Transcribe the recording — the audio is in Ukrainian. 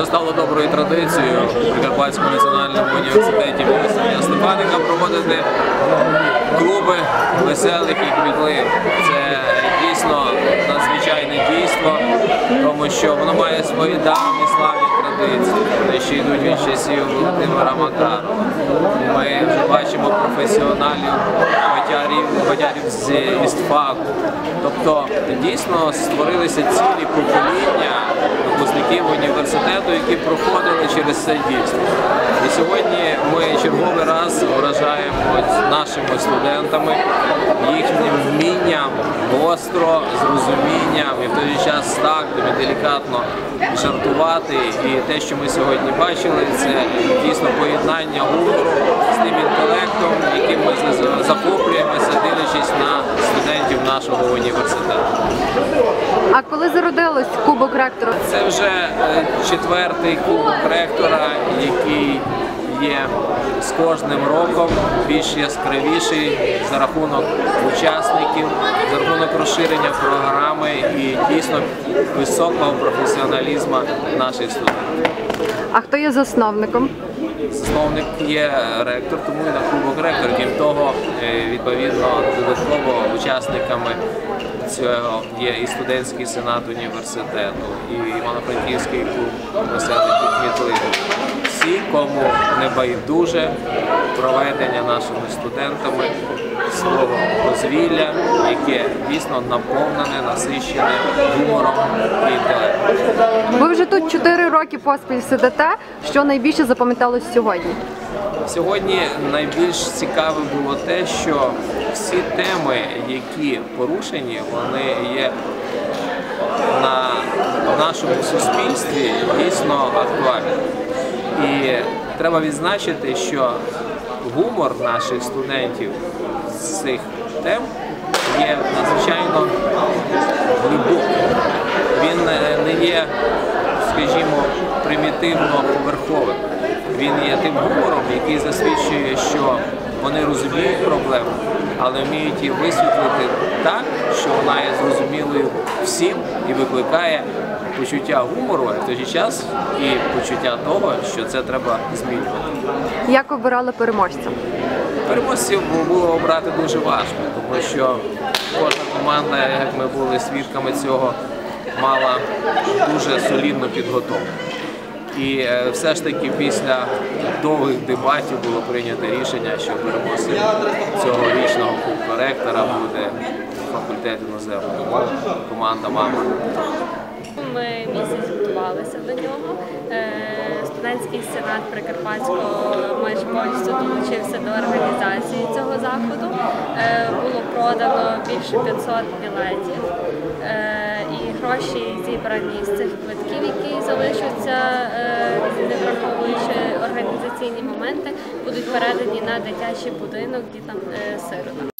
Вже стало доброю традицією в Прикарпатському національному університеті імені Степаника проводити клуби веселих і квітлив. Це дійсно надзвичайне дійство, тому що воно має свої давні славні традиції. Вони ще йдуть від часів Володимира Макарова. Ми вже бачимо професіоналів, батярів з істфаку. Тобто дійсно створилися цілі покоління випускників університету, які проходили через це дійство. І сьогодні ми черговий раз вражаємо нашими студентами їхнім вмінням гостро, з розумінням і в той же час тактом і делікатно жартувати. І те, що ми сьогодні бачили, це дійсно поєднання гумору з тим інтелектом, яким ми за- захоплюємося, дивлячись на студентів нашого університету. А коли зародилось кубок ректора? Це вже е, четвертий кубок ректора, який є з кожним роком більш яскравіший за рахунок учасників, за рахунок розширення програми і дійсно високого професіоналізму наших студентів. А хто є засновником? Засновник є ректор, тому і на клубок ректор. Крім того, е, відповідно додатково учасниками цього є і студентський сенат університету, і Івано-Франківський клуб населення і кмітливих. Всі, кому не байдуже проведення нашими студентами свого дозвілля, яке дійсно наповнене, насичене гумором і інтелектом. Ви вже тут 4 роки поспіль сидите. Що найбільше запам'яталось сьогодні? Сьогодні найбільш цікаве було те, що всі теми, які порушені, вони є на нашому суспільстві дійсно актуальні. Треба відзначити, що гумор наших студентів з цих тем є надзвичайно глибоким. Він е, не є, скажімо, примітивно поверховим. Він є тим гумором, який засвідчує, що вони розуміють проблему, але вміють її висвітлити так, що вона є зрозумілою всім і викликає почуття гумору, а в той же час і почуття того, що це треба змінювати. Як обирали переможця? Переможців було обрати дуже важко, тому що кожна команда, як ми були свідками цього, мала дуже солідну підготовку. І е, все ж таки після довгих дебатів було прийнято рішення, що переможцем цьогорічного ректора буде факультет іноземної команда Мама. Ми місяць готувалися до нього. Е, Студентський сенат Прикарпатського майже повністю долучився до організації цього заходу. Е, Було продано більше 500 білетів. І гроші зібрані з цих квитків, які залишаться, е, не враховуючи організаційні моменти, будуть передані на дитячий будинок дітям е, сиротам.